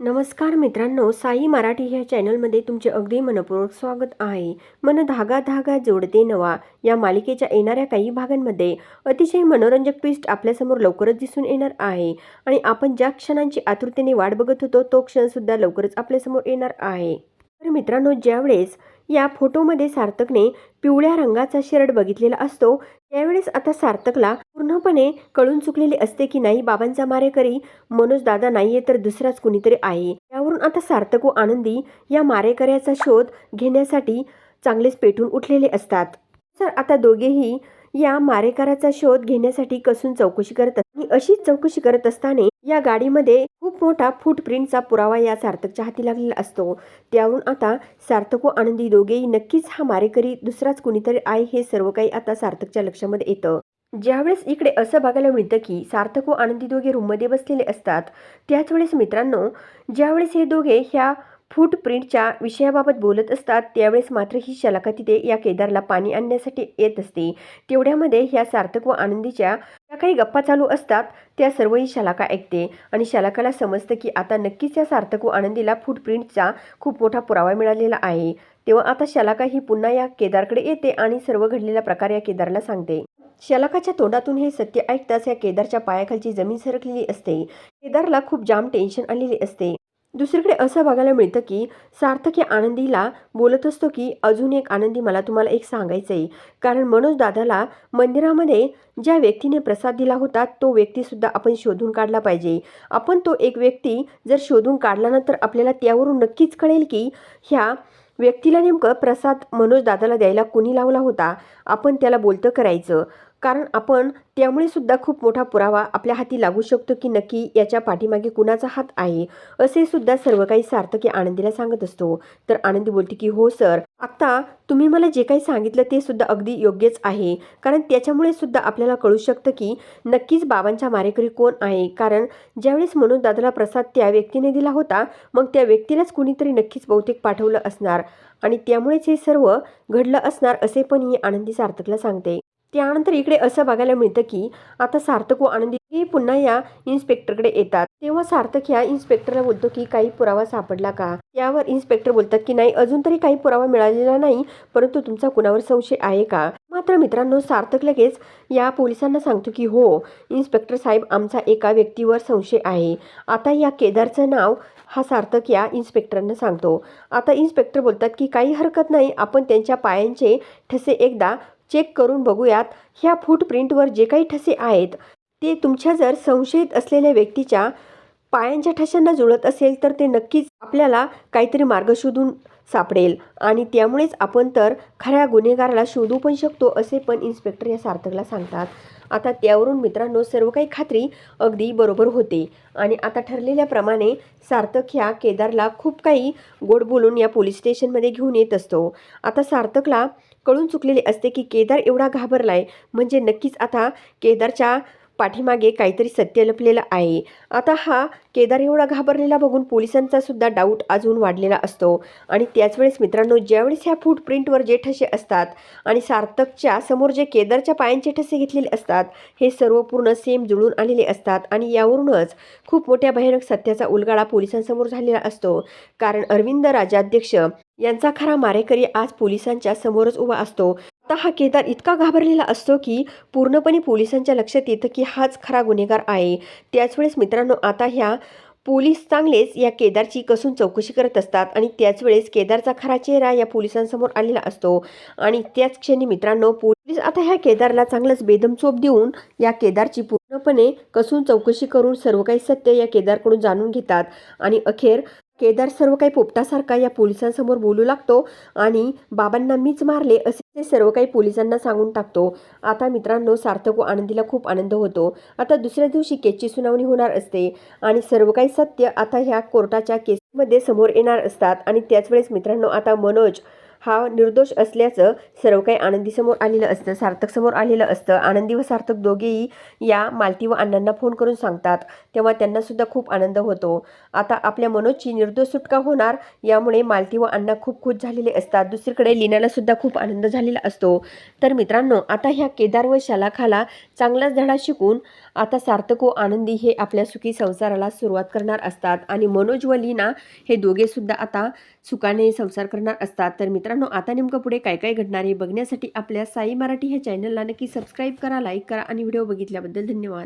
नमस्कार मित्रांनो साई मराठी ह्या चॅनलमध्ये तुमचे अगदी मनपूर्वक स्वागत आहे. मन धागा धागा जोडते नवा. या मालिकेच्या येणाऱ्या काही भागांमध्ये अतिशय मनोरंजक ट्विस्ट आपल्यासमोर लवकरच दिसून येणार आहे. आणि आपण ज्या क्षणांची आतुरतेने वाट बघत होतो तो क्षणसुद्धा लवकरच आपल्यासमोर येणार आहे. तर मित्रांनो ज्यावेळेस या फोटोमध्ये सार्थकने पिवळ्या रंगाचा शर्ट बघितलेला असतो त्यावेळेस आता सार्थकला पूर्णपणे कळून चुकलेले असते की नाही बाबांचा मारेकरी मनोज दादा नाहीये तर दुसराच कुणीतरी आहे. त्यावरून आता सार्थक व आनंदी या मारेकऱ्याचा शोध घेण्यासाठी चांगलेच पेटून उठलेले असतात. तर आता दोघेही या मारेकराचा शोध घेण्यासाठी कसून चौकशी करत असतात आणि अशीच चौकशी करत असताना या गाडीमध्ये खूप मोठा फुटप्रिंटचा पुरावा या सार्थकच्या हाती लागलेला असतो. त्यावरून आता सार्थक व आनंदी दोघेही नक्कीच हा मारेकरी दुसराच कुणीतरी आहे हे सर्व काही आता सार्थकच्या लक्षामध्ये येतं. ज्यावेळेस इकडे असं बघायला मिळतं की सार्थक व आनंदी दोघे रूममध्ये बसलेले असतात त्याच वेळेस मित्रांनो ज्यावेळेस हे दोघे ह्या फुटप्रिंटच्या विषयाबाबत बोलत असतात त्यावेळेस मात्र ही शलाका तिथे या केदारला पाणी आणण्यासाठी येत असते. तेवढ्यामध्ये ह्या सार्थक व आनंदीच्या ज्या काही गप्पा चालू असतात त्या सर्वही शलाका ऐकते आणि शलाकाला समजतं की आता नक्कीच या सार्थक व आनंदीला फुटप्रिंटचा खूप मोठा पुरावा मिळालेला आहे. तेव्हा आता शलाका ही पुन्हा या केदारकडे येते आणि सर्व घडलेला प्रकार या केदारला सांगते. शलाकाच्या तोंडातून हे सत्य ऐकताच या केदारच्या पायाखालची जमीन सरकलेली असते. केदारला खूप जाम टेन्शन आलेले असते. दुसरीकडे असं बघायला मिळतं की सार्थक या आनंदीला बोलत असतो की अजून एक आनंदी मला तुम्हाला एक सांगायचं आहे कारण मनोज दादाला मंदिरामध्ये ज्या व्यक्तीने प्रसाद दिला होता तो व्यक्तीसुद्धा आपण शोधून काढला पाहिजे. आपण तो एक व्यक्ती जर शोधून काढला नंतर आपल्याला त्यावरून नक्कीच कळेल की ह्या व्यक्तीला नेमकं प्रसाद मनोज दादाला द्यायला कोणी लावला होता. आपण त्याला बोलतं करायचं. कारण आपण त्यामुळे सुद्धा खूप मोठा पुरावा आपल्या हाती लागू शकतो की नक्की याच्या पाठीमागे कुणाचा हात आहे असे सुद्धा सर्व काही सार्थकी आनंदीला सांगत असतो. तर आनंदी बोलते की हो सर. आत्ता तुम्ही मला जे काही सांगितलं ते सुद्धा अगदी योग्यच आहे. कारण त्याच्यामुळे सुद्धा आपल्याला कळू शकतं की नक्कीच बाबांच्या मारेकरी कोण आहे. कारण ज्यावेळेस म्हणून दादाला प्रसाद त्या व्यक्तीने दिला होता मग त्या व्यक्तीलाच कुणीतरी नक्कीच बहुतेक पाठवलं असणार. आणि त्यामुळेच हे सर्व घडलं असणार असे पण ही आनंदी सार्थकला सांगते. त्यानंतर इकडे असं बघायला मिळतं की आता सार्थक व आनंदी हे पुन्हा या इन्स्पेक्टरकडे येतात. तेव्हा सार्थक ह्या इन्स्पेक्टरला बोलतो की काही पुरावा सापडला का? त्यावर इन्स्पेक्टर बोलतात की नाही अजून तरी काही पुरावा मिळालेला नाही परंतु तुमचा कुणावर संशय आहे का? मात्र मित्रांनो सार्थक लगेच या पोलिसांना सांगतो की हो इन्स्पेक्टर साहेब आमचा एका व्यक्तीवर संशय आहे. आता या केदारचं नाव हा सार्थक या इन्स्पेक्टरांना सांगतो. आता इन्स्पेक्टर बोलतात की काही हरकत नाही आपण त्यांच्या पायांचे ठसे एकदा चेक करून बघूयात. ह्या फूटप्रिंटवर जे काही ठसे आहेत ते तुमच्या जर संशयित असलेल्या व्यक्तीच्या पायांच्या ठशांना जुळत असेल तर ते नक्कीच आपल्याला काहीतरी मार्ग शोधून सापडेल. आणि त्यामुळेच आपण तर खऱ्या गुन्हेगाराला शोधू पण शकतो असे पण इन्स्पेक्टर या सार्थकला सांगतात. आता त्यावरून मित्रांनो सर्व काही खात्री अगदी बरोबर होते. आणि आता ठरलेल्याप्रमाणे सार्थक ह्या केदारला खूप काही गोड बोलून या पोलीस स्टेशनमध्ये घेऊन येत असतो. आता सार्थकला कळून चुकलेले असते की केदार एवढा घाबरलाय. म्हणजे नक्कीच आता केदारच्या पाठीमागे काहीतरी सत्य लपलेलं आहे. आता हा केदार एवढा घाबरलेला बघून पोलिसांचा सुद्धा डाऊट अजून वाढलेला असतो. आणि त्याच वेळेस मित्रांनो ज्यावेळेस ह्या फूटप्रिंटवर जे ठसे असतात आणि सार्थकच्या समोर जे केदारच्या पायांचे ठसे घेतलेले असतात हे सर्व पूर्ण सेम जुळून आलेले असतात. आणि यावरूनच खूप मोठ्या भयानक सत्याचा उलगाडा पोलिसांसमोर झालेला असतो. कारण अरविंद राजाध्यक्ष यांचा खरा मारेकरी आज पोलिसांच्या समोरच उभा असतो. आता हा केदार इतका घाबरलेला असतो की पूर्णपणे पोलिसांच्या लक्षात येतं की हाच खरा गुन्हेगार आहे. त्याच वेळेस मित्रांनो आता ह्या पोलीस चांगलेच या केदारची कसून चौकशी करत असतात आणि त्याच वेळेस केदारचा खरा चेहरा या पोलिसांसमोर आलेला असतो. आणि त्याच क्षणी मित्रांनो पोलीस आता ह्या केदारला चांगलंच बेदम चोप देऊन या केदारची पूर्णपणे कसून चौकशी करून सर्व काही सत्य या केदारकडून जाणून घेतात. आणि अखेर केदार सर्व काही पोपटासारखा या पोलिसांसमोर बोलू लागतो आणि बाबांना मीच मारले असे ते सर्व काही पोलिसांना सांगून टाकतो. आता मित्रांनो सार्थक व आनंदीला खूप आनंद होतो. आता दुसऱ्या दिवशी केसची सुनावणी होणार असते आणि सर्व काही सत्य आता ह्या कोर्टाच्या केसमध्ये समोर येणार असतात. आणि त्याच वेळेस मित्रांनो आता मनोज हा निर्दोष असल्याचं सर्व काही आनंदीसमोर आलेलं असतं. सार्थकसमोर आलेलं असतं. आनंदी व सार्थक दोघेही या मालती व अण्णांना फोन करून सांगतात. तेव्हा त्यांनासुद्धा खूप आनंद होतो. आता आपल्या मनोजची निर्दोष सुटका होणार यामुळे मालती व अण्णा खूप खुश झालेले असतात. दुसरीकडे लीनालासुद्धा खूप आनंद झालेला असतो. तर मित्रांनो आता ह्या केदार व शलाखाला चांगलाच धडा शिकून आता सार्थको आनंदी हे आपल्या सुखी संसाराला सुरुवात करणार असतात. आणि मनोज व लीना हे दोघेसुद्धा आता सुखाने संसार करणार असतात. तर मित्रांनो आता नेमकं पुढे काय काय घडणार हे बघण्यासाठी आपल्या साई मराठी ह्या चॅनलला नक्की सबस्क्राईब करा लाईक करा आणि व्हिडिओ बघितल्याबद्दल धन्यवाद.